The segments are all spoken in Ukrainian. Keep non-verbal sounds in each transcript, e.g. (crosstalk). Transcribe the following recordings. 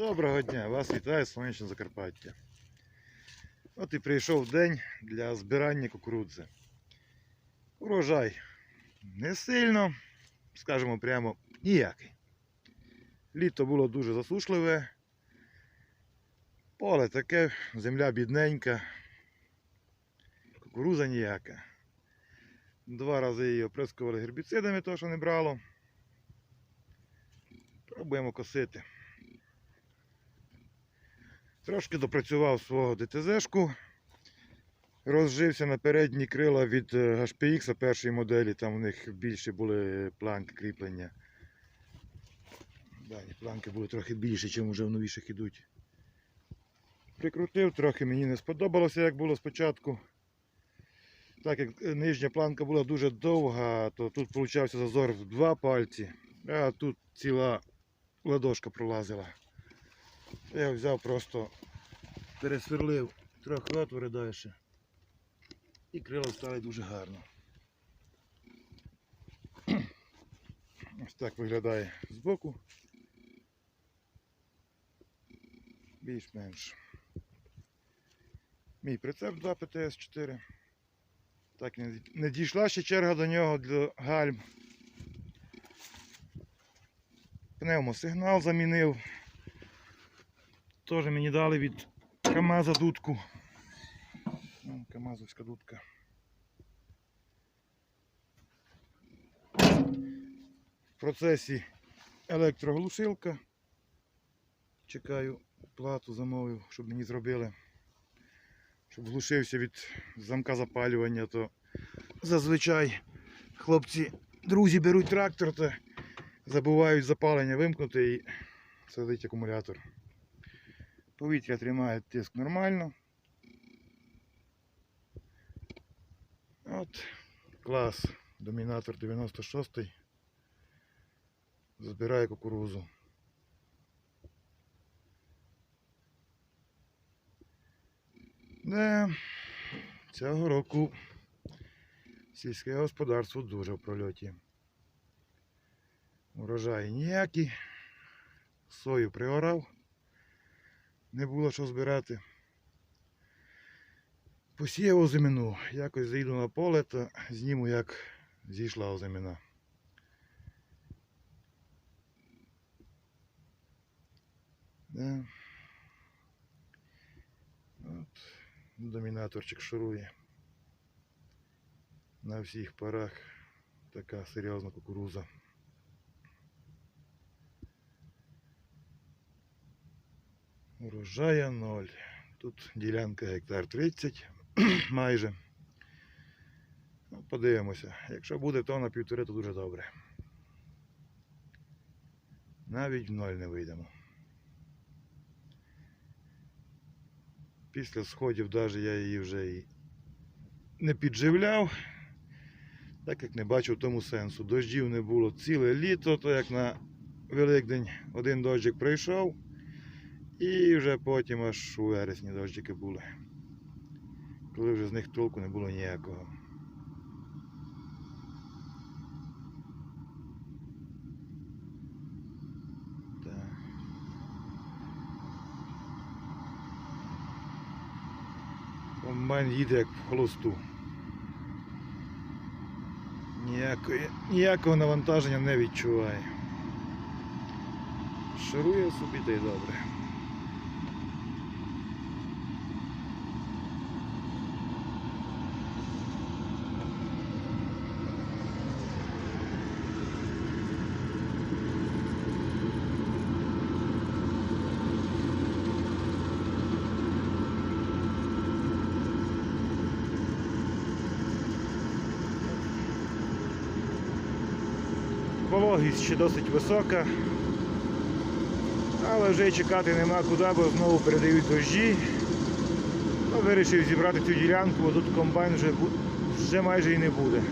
Доброго дня! Вас вітає сонячне Закарпаття. От і прийшов день для збирання кукурудзи. Урожай не сильно, скажімо прямо, ніякий. Літо було дуже засушливе. Поле таке, земля бідненька, кукуруза ніяка. Два рази її оприскували гербіцидами, то що не брало. Пробуємо косити. Трошки допрацював свого ДТЗшку. Розжився на передні крила від е, HPX першої моделі, там у них більше були планки кріплення. Дані планки були трохи більші, ніж вже в новіших ідуть. Прикрутив, трохи мені не сподобалося, як було спочатку. Так як нижня планка була дуже довга, то тут получався зазор в два пальці, а тут ціла ладошка пролазила. Я взяв просто пересверлив трохи отвори далі. І крила стали дуже гарно. (clears throat) Ось так виглядає збоку. Більш-менш. Мій прицеп 2 ПТС-4. Так, не- дійшла ще черга до нього для гальм. Пневмосигнал замінив. Теж мені дали від КАМАЗа дудку. Ну, КАМАЗовська дудка. В процесі електроглушилка. Чекаю, плату замовив, щоб мені зробили. Щоб глушився від замка запалювання, то зазвичай хлопці, друзі беруть трактор та забувають запалення вимкнути і садить акумулятор. Повітря тримає тиск нормально. От, клас, домінатор 96 збирає кукурузу. Не, цього року сільське господарство дуже в прольоті. Урожай ніякий. Сою приорав не було що збирати. Посіяв озимину. Якось заїду на поле та зніму, як зійшла озимина. Да. От, домінаторчик шурує. На всіх парах така серйозна кукуруза. Урожая ноль. Тут ділянка гектар 30 (clears throat) майже. Ну, подивимося. Якщо буде то на півтори, то дуже добре. Навіть в ноль не вийдемо. Після сходів навіть я її вже і не підживляв, так як не бачив тому сенсу. Дождів не було ціле літо, то як на Великдень один дощик прийшов. І вже потім аж у вересні дощики були. Коли вже з них толку не було ніякого. Комбайн їде як в холосту. Ніякої, ніякого навантаження не відчуває. Шарує собі та й добре. Вологість ще досить висока. Але вже чекати нема куди, бо знову передають дощі. Ну, вирішив зібрати цю ділянку, бо тут комбайн вже, вже майже і не буде.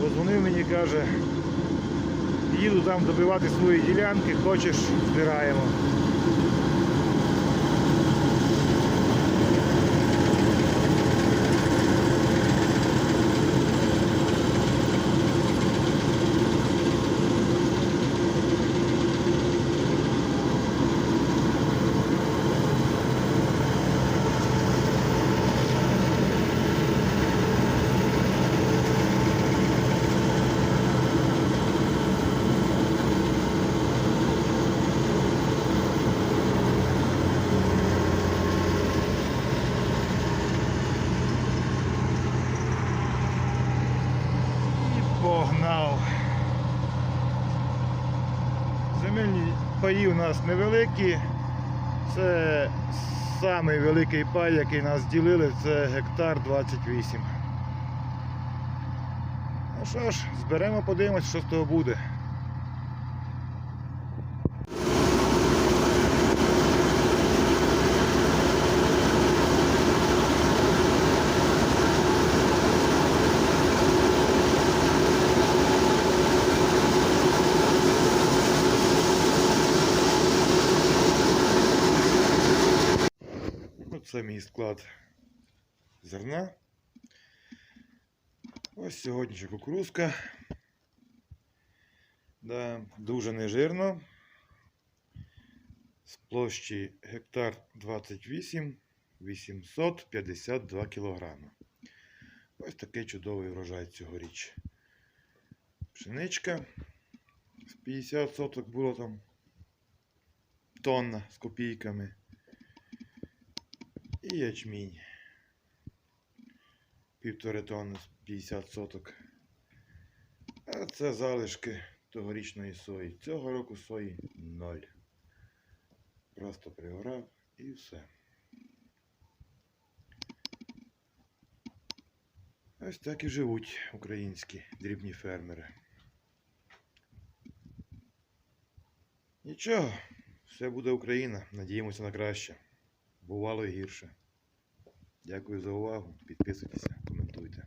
Позвонив мені, каже, їду там добивати свої ділянки, хочеш, збираємо. Паї у нас невеликі. Це самий великий пай, який нас ділили, це гектар 28. Ну що ж, зберемо, подивимось, що з того буде. Оце мій склад зерна. Ось сьогоднішня кукурузка. Да, дуже нежирно. З площі гектар 28 852 кілограми. Ось такий чудовий врожай цьогоріч. Пшеничка з 50 соток було там тонна з копійками. І ячмінь. Півтори тонни 50 соток. А це залишки тогорічної сої. Цього року сої ноль. Просто пригорав і все. Ось так і живуть українські дрібні фермери. Нічого, все буде Україна. Надіємося на краще. Бувало гірше. Дякую за увагу. Підписуйтеся, коментуйте.